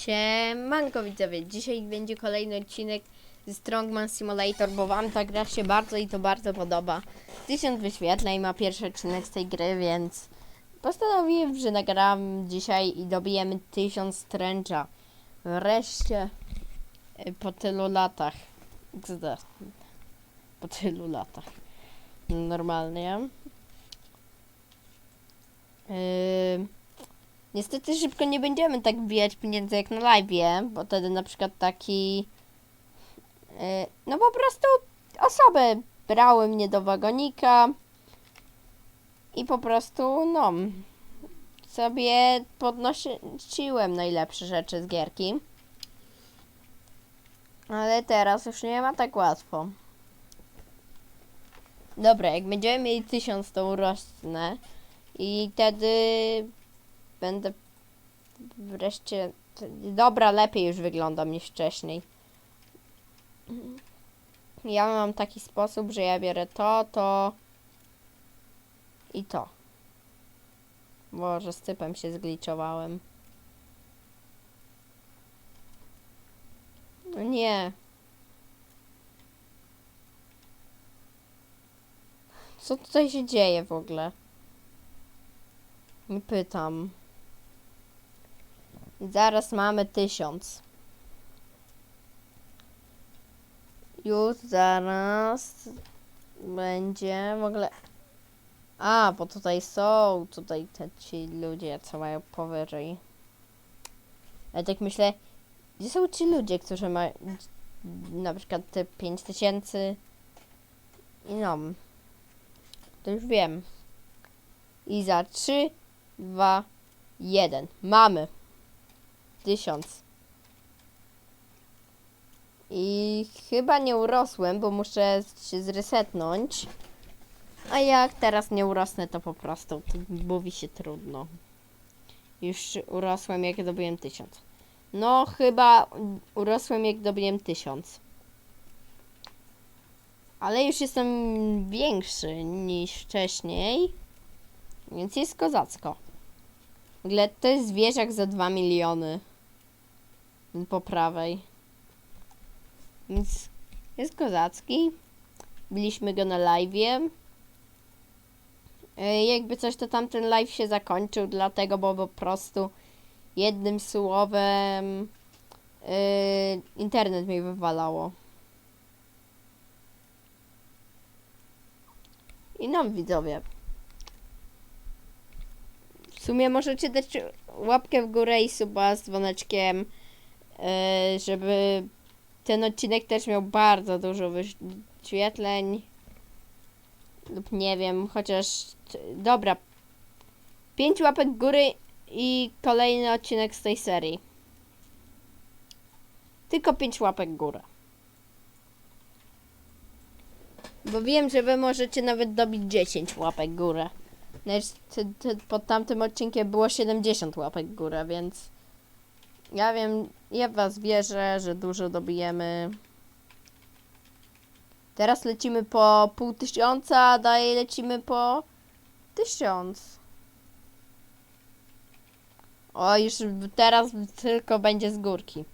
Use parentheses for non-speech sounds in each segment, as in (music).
Siemanko widzowie, dzisiaj będzie kolejny odcinek z Strongman Simulator, bo wam ta gra się bardzo i to bardzo podoba. Tysiąc wyświetleń ma pierwszy odcinek z tej gry, więc postanowiłem, że nagram dzisiaj i dobijemy tysiąc stręcza. Wreszcie y, po tylu latach. Po tylu latach. Normalnie. Yy... Niestety szybko nie będziemy tak wbijać pieniędzy jak na live, bo wtedy na przykład taki. yy, No po prostu osoby brały mnie do wagonika i po prostu, no, sobie podnosiłem najlepsze rzeczy z gierki. Ale teraz już nie ma tak łatwo. Dobra, jak będziemy mieli tysiąc, to urosnę i wtedy będę wreszcie. Dobra, lepiej już wyglądam niż wcześniej. Ja mam taki sposób, że ja biorę to, to i to. Boże, z typem się zgliczowałem. No nie. Co tutaj się dzieje w ogóle? Nie pytam. Zaraz mamy tysiąc. Już zaraz będzie w ogóle. A, bo tutaj są tutaj te ci ludzie, co mają powyżej. Ale tak myślę, gdzie są ci ludzie, którzy mają na przykład te 5000 i no. To już wiem. I za 3, 2, 1. Mamy. Tysiąc. I chyba nie urosłem, bo muszę się zresetnąć. A jak teraz nie urosnę, to po prostu mówi się trudno. Już urosłem, jak dobyłem tysiąc. No, chyba urosłem, jak dobyłem tysiąc. Ale już jestem większy niż wcześniej. Więc jest kozacko. W ogóle to jest zwierzak za 2 miliony. Po prawej. Więc jest kozacki. Byliśmy go na live'ie. E, Jakby coś, to tamten live się zakończył, dlatego, bo po prostu jednym słowem e, internet mi wywalało. I no, widzowie. W sumie możecie dać łapkę w górę i suba z dzwoneczkiem, yy, żeby ten odcinek też miał bardzo dużo wyświetleń. Lub nie wiem, chociaż... Dobra. Pięć łapek w góry i kolejny odcinek z tej serii. Tylko pięć łapek w górę. Bo wiem, że wy możecie nawet dobić 10 łapek górę. Pod tamtym odcinkiem było 70 łapek w górę, więc ja wiem, ja w was wierzę, że dużo dobijemy. Teraz lecimy po pół tysiąca, a dalej lecimy po tysiąc. O, już teraz tylko będzie z górki.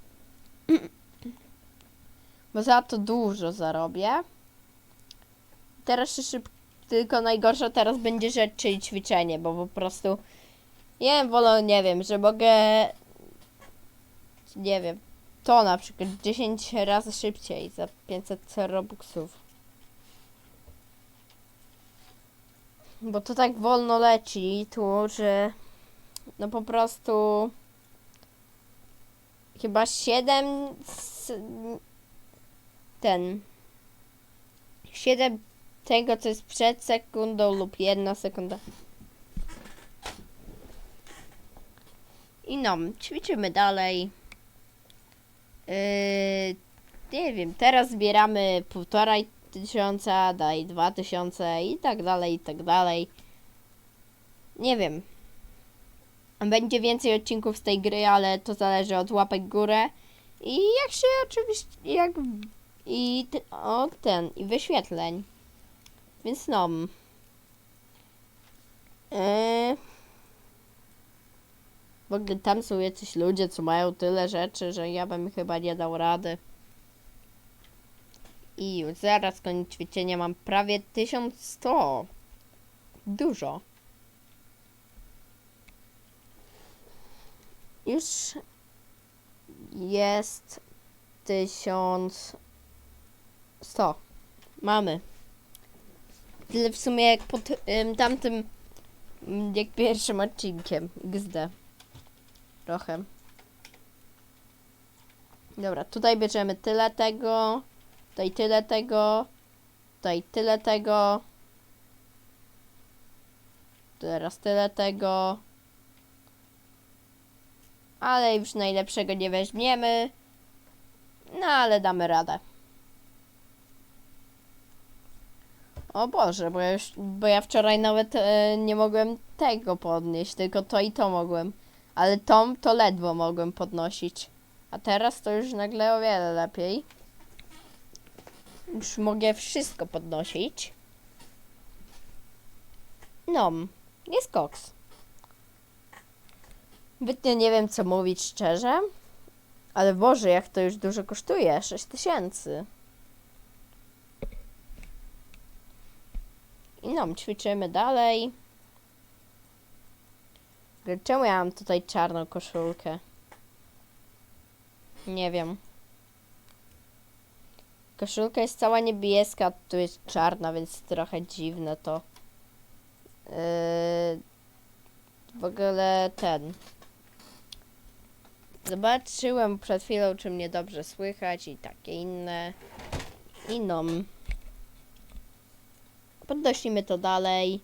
Bo za to dużo zarobię. Teraz szybko tylko najgorsza teraz będzie rzecz, czyli ćwiczenie, bo po prostu nie wiem, wolę, nie wiem, że mogę nie wiem, to na przykład 10 razy szybciej za 500 robuxów. Bo to tak wolno leci tu, że no po prostu chyba 7 s- ten 7 tego, co jest przed sekundą lub jedna sekunda. I no, ćwiczymy dalej. Yy, nie wiem, teraz zbieramy półtorej tysiąca, daj dwa tysiące i tak dalej, i tak dalej. Nie wiem. Będzie więcej odcinków z tej gry, ale to zależy od łapek górę. I jak się oczywiście, jak i te, o ten, i wyświetleń. Więc no. Yy, W ogóle tam są jacyś ludzie, co mają tyle rzeczy, że ja bym chyba nie dał rady. I już zaraz koniec ćwiczenia mam prawie 1100. Dużo. Już jest 1100. Mamy. Tyle w sumie jak pod ym, tamtym, ym, jak pierwszym odcinkiem XD. Trochę. Dobra, tutaj bierzemy tyle tego, tutaj tyle tego, tutaj tyle tego, teraz tyle tego, ale już najlepszego nie weźmiemy, no ale damy radę. O Boże, bo ja, już, bo ja wczoraj nawet e, nie mogłem tego podnieść, tylko to i to mogłem. Ale tą to ledwo mogłem podnosić. A teraz to już nagle o wiele lepiej. Już mogę wszystko podnosić. No, jest koks. Zbytnio nie wiem co mówić szczerze. Ale Boże, jak to już dużo kosztuje. 6 tysięcy. I no, ćwiczymy dalej. Czemu ja mam tutaj czarną koszulkę? Nie wiem. Koszulka jest cała niebieska, tu jest czarna, więc trochę dziwne to. Yy, w ogóle ten. Zobaczyłem przed chwilą, czy mnie dobrze słychać i takie inne. Inną. Podnosimy to dalej.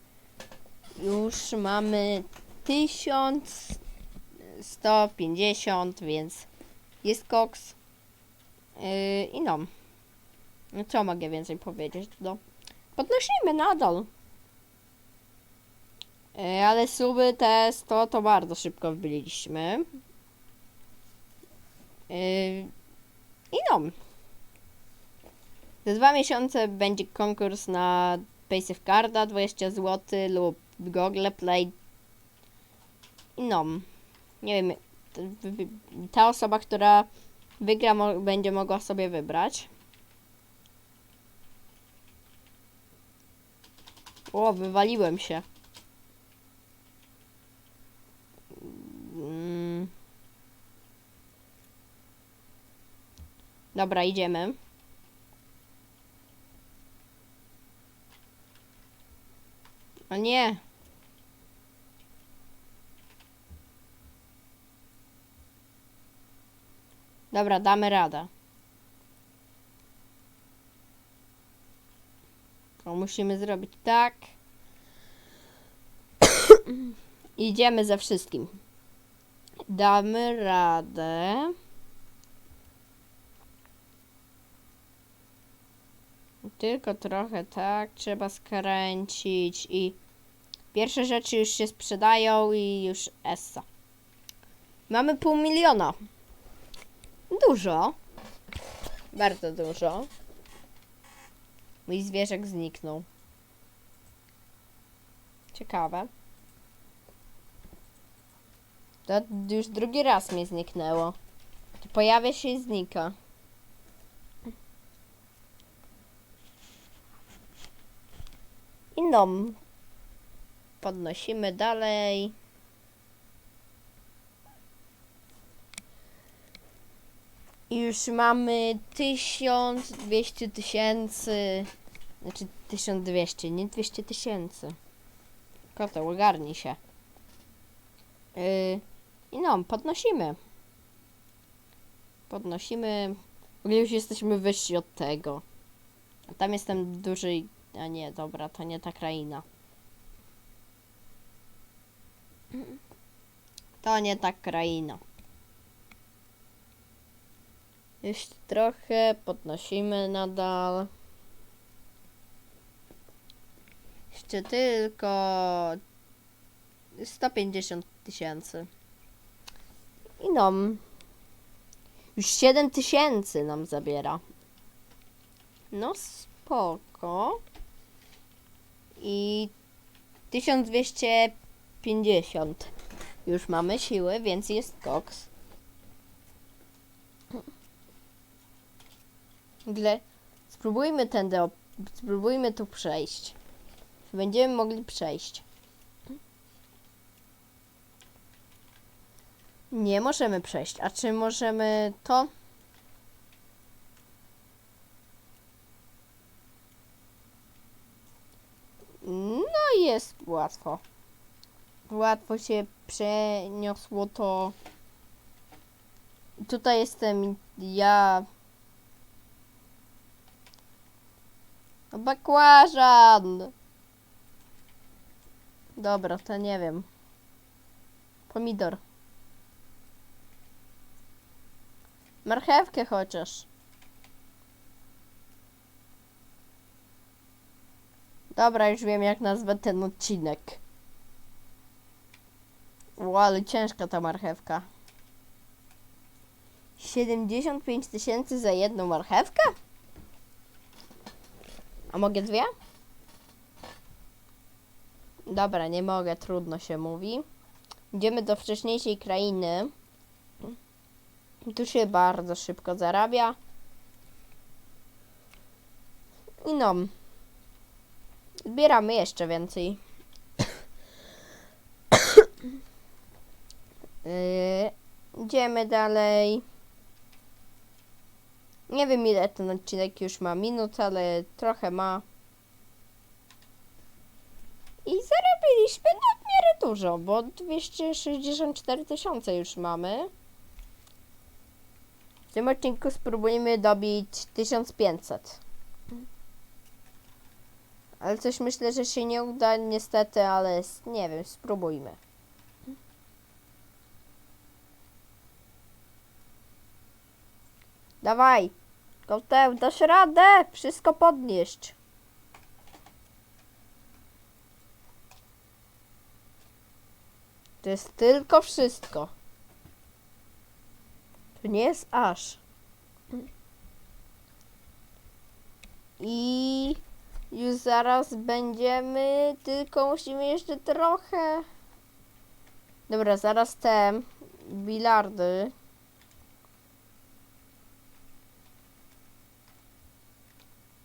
Już mamy 1150, więc jest koks. Yy, I no. No Co mogę więcej powiedzieć? No. Podnosimy nadal. Yy, ale suby te 100 to bardzo szybko wbiliśmy. Yy, I no. Za dwa miesiące będzie konkurs na Paysafe Carda 20 zł lub Google Play. No. Nie wiem. Ta osoba, która wygra, mo- będzie mogła sobie wybrać. O, wywaliłem się. Mm. Dobra, idziemy. O nie. Dobra, damy radę. To musimy zrobić tak. (coughs) Idziemy ze wszystkim. Damy radę. Tylko trochę tak, trzeba skręcić i pierwsze rzeczy już się sprzedają i już essa. Mamy pół miliona. Dużo. Bardzo dużo. Mój zwierzak zniknął. Ciekawe. To już drugi raz mi zniknęło. To pojawia się i znika. Inną. Podnosimy dalej. I już mamy 1200 tysięcy. Znaczy 1200, nie 200 tysięcy. Koteł, ogarnij się. Yy, I no, podnosimy. Podnosimy. W ogóle już jesteśmy wyżsi od tego. A tam jestem duży. A nie, dobra, to nie ta kraina. To nie ta kraina. Jeszcze trochę podnosimy nadal. Jeszcze tylko 150 tysięcy. I no. Już 7 tysięcy nam zabiera. No spoko. I 1250. Już mamy siły, więc jest koks. Gle, spróbujmy tędy, spróbujmy tu przejść. Będziemy mogli przejść. Nie możemy przejść. A czy możemy to? No jest łatwo. Łatwo się przeniosło to. Tutaj jestem ja. No bakłażan! Dobra, to nie wiem. Pomidor. Marchewkę chociaż. Dobra, już wiem jak nazwę ten odcinek. O, ale ciężka ta marchewka. 75 tysięcy za jedną marchewkę? A mogę dwie? Dobra, nie mogę, trudno się mówi. Idziemy do wcześniejszej krainy. Tu się bardzo szybko zarabia. I no. Zbieramy jeszcze więcej. Yy, (coughs) idziemy dalej. Nie wiem ile ten odcinek już ma minut, ale trochę ma. I zarobiliśmy nadmiarę dużo, bo 264 tysiące już mamy. W tym odcinku spróbujemy dobić 1500. Ale coś myślę, że się nie uda niestety, ale nie wiem, spróbujmy. Dawaj! Koteł, dasz radę! Wszystko podnieść. To jest tylko wszystko. To nie jest aż. I już zaraz będziemy, tylko musimy jeszcze trochę. Dobra, zaraz te bilardy.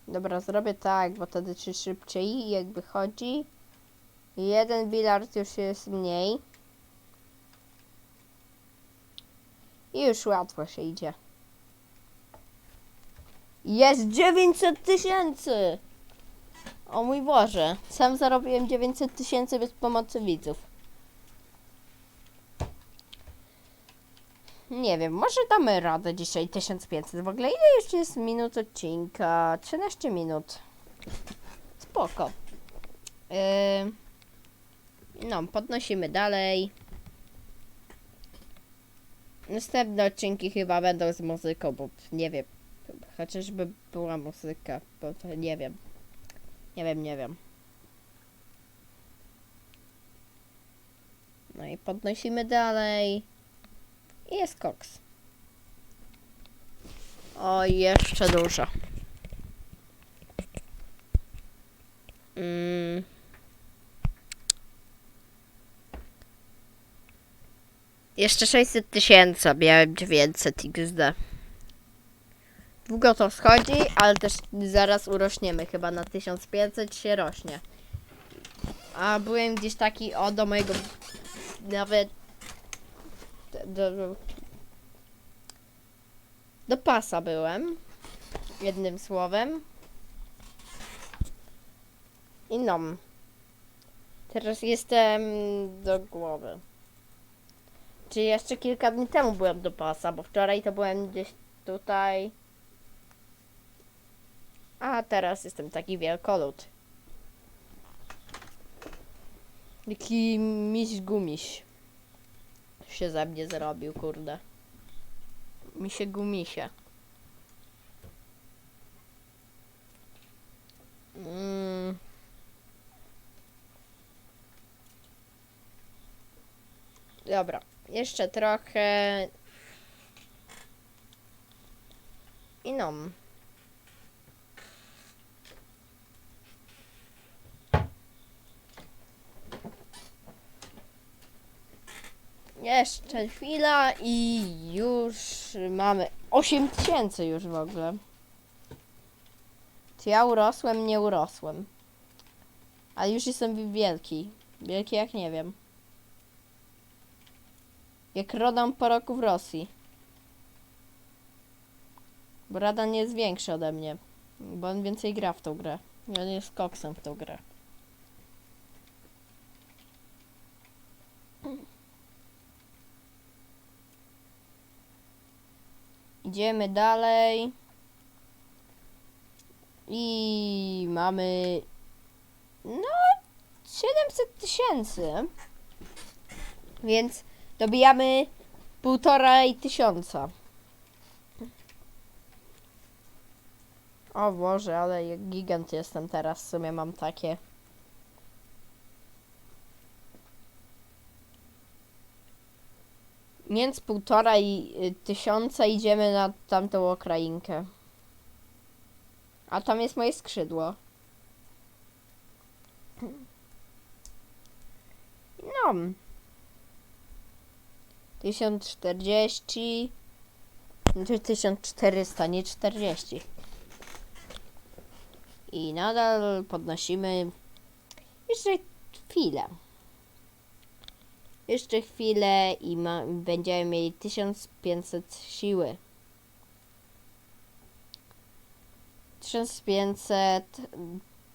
Dobra, zrobię tak, bo wtedy czy szybciej jakby chodzi. Jeden bilard już jest mniej. I już łatwo się idzie. Jest 900 tysięcy! O mój Boże, sam zarobiłem 900 tysięcy bez pomocy widzów. Nie wiem, może damy radę dzisiaj 1500. W ogóle ile jeszcze jest minut odcinka? 13 minut. Spoko. Yy, no, podnosimy dalej. Następne odcinki chyba będą z muzyką, bo nie wiem. Chociażby była muzyka, bo to nie wiem. Nie wiem, nie wiem. No i podnosimy dalej. I jest koks. O, jeszcze dużo. Mm. Jeszcze 600 tysięcy, miałem 900 XD. Długo to schodzi, ale też zaraz urośniemy. Chyba na 1500 się rośnie. A byłem gdzieś taki o do mojego nawet do, do, pasa byłem. Jednym słowem. I no. Teraz jestem do głowy. Czyli jeszcze kilka dni temu byłem do pasa, bo wczoraj to byłem gdzieś tutaj. A teraz jestem taki wielkolud. Taki miś gumiś się ze mnie zrobił, kurde. Mi się gumisie. Mm. Dobra, jeszcze trochę. I. Jeszcze chwila i już mamy 8 tysięcy już w ogóle. Czy ja urosłem? Nie urosłem. Ale już jestem wielki. Wielki jak nie wiem. Jak Rodan po roku w Rosji. Bo Radan jest większy ode mnie. Bo on więcej gra w tą grę. On jest koksem w tą grę. Idziemy dalej. I mamy. No, 700 tysięcy. Więc dobijamy półtorej tysiąca. O Boże, ale jak gigant jestem teraz, w sumie mam takie. Więc półtorej y, tysiąca idziemy na tamtą okrainkę. A tam jest moje skrzydło. No. 1040. Znaczy 1400, nie 40. I nadal podnosimy. Jeszcze chwilę. Jeszcze chwilę i ma, będziemy mieli 1500 siły. 1500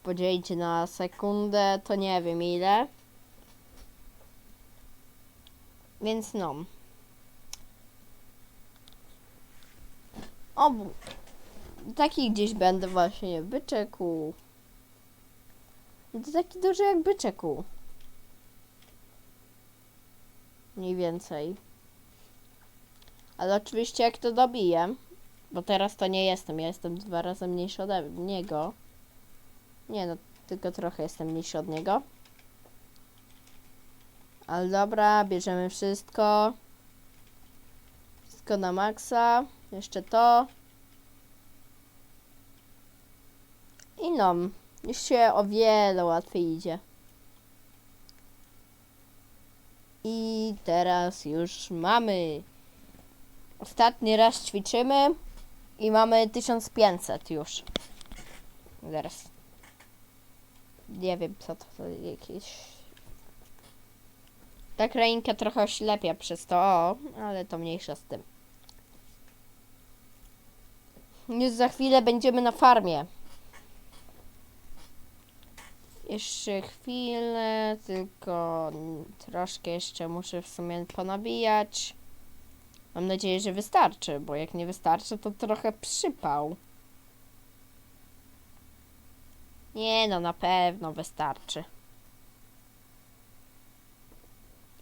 podzielić na sekundę, to nie wiem ile. Więc no. O, bu- taki gdzieś będę właśnie, byczeku. To taki duży jak byczeku. Mniej więcej. Ale oczywiście jak to dobiję, bo teraz to nie jestem, ja jestem dwa razy mniejszy ode niego. Nie no, tylko trochę jestem mniejszy od niego. Ale dobra, bierzemy wszystko. Wszystko na maksa. Jeszcze to. I no, już się o wiele łatwiej idzie. I teraz już mamy. Ostatni raz ćwiczymy i mamy 1500 już. Zaraz. Nie wiem co to, to jakieś. Ta krainka trochę oślepia przez to, o, ale to mniejsza z tym. Już za chwilę będziemy na farmie. Jeszcze chwilę, tylko troszkę jeszcze muszę w sumie ponabijać. Mam nadzieję, że wystarczy, bo jak nie wystarczy, to trochę przypał. Nie no, na pewno wystarczy.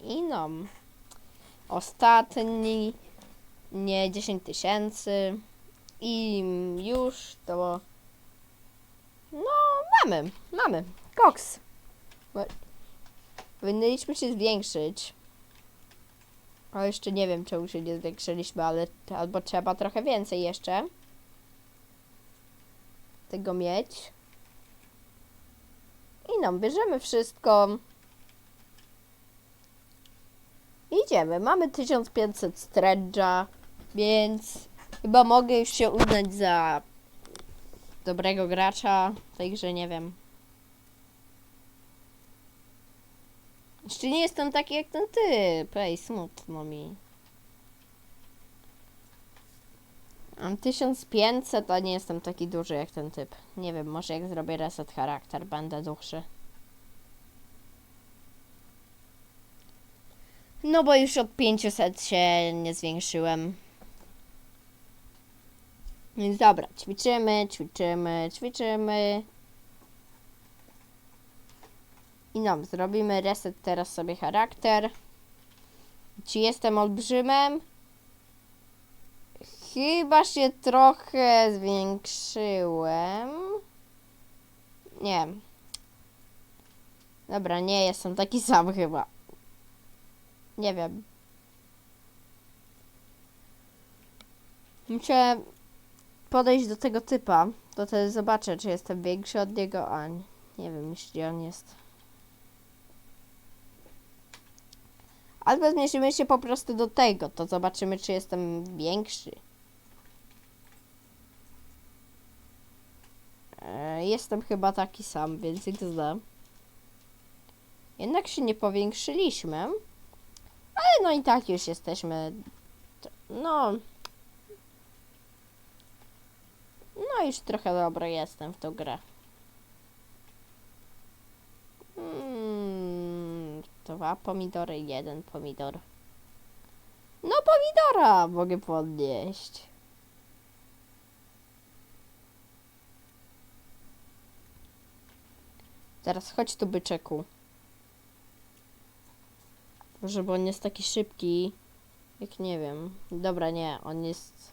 I no. Ostatni. Nie 10 tysięcy. I już to. No, mamy, mamy. Koks. Powinniśmy się zwiększyć. Ale jeszcze nie wiem, czemu się nie zwiększyliśmy, ale albo trzeba trochę więcej jeszcze tego mieć. I no, bierzemy wszystko. Idziemy. Mamy 1500 stretcha, więc chyba mogę już się uznać za dobrego gracza. Także nie wiem. Jeszcze nie jestem taki jak ten typ. Ej, smutno mi. Mam 1500, a nie jestem taki duży jak ten typ. Nie wiem, może jak zrobię reset charakter, będę dłuższy. No bo już od 500 się nie zwiększyłem. Więc dobra, ćwiczymy, ćwiczymy, ćwiczymy. I no, zrobimy reset teraz sobie charakter. Czy jestem olbrzymem? Chyba się trochę zwiększyłem. Nie. Dobra, nie jestem taki (laughs) sam chyba. Nie wiem. Muszę podejść do tego typa. To wtedy zobaczę, czy jestem większy od niego, a nie, nie wiem, jeśli on jest. Albo zmierzymy się po prostu do tego, to zobaczymy, czy jestem większy. E, Jestem chyba taki sam, więc XD. Jednak się nie powiększyliśmy. Ale no i tak już jesteśmy. No. No już trochę dobry jestem w tą grę. Mm, dwa pomidory, jeden pomidor. No pomidora mogę podnieść. Teraz chodź tu byczeku. Może, bo on jest taki szybki. Jak nie wiem. Dobra, nie, on jest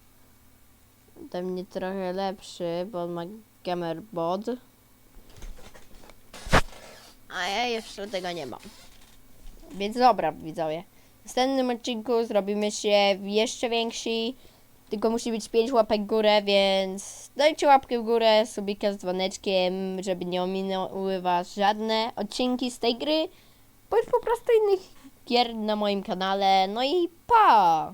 ode mnie trochę lepszy, bo on ma gamer bod. A ja jeszcze tego nie mam. Więc dobra, widzowie. W następnym odcinku zrobimy się jeszcze więksi. Tylko musi być 5 łapek w górę, więc dajcie łapkę w górę, subika z dzwoneczkiem, żeby nie ominęły was żadne odcinki z tej gry, bądź po prostu innych gier na moim kanale. No i pa!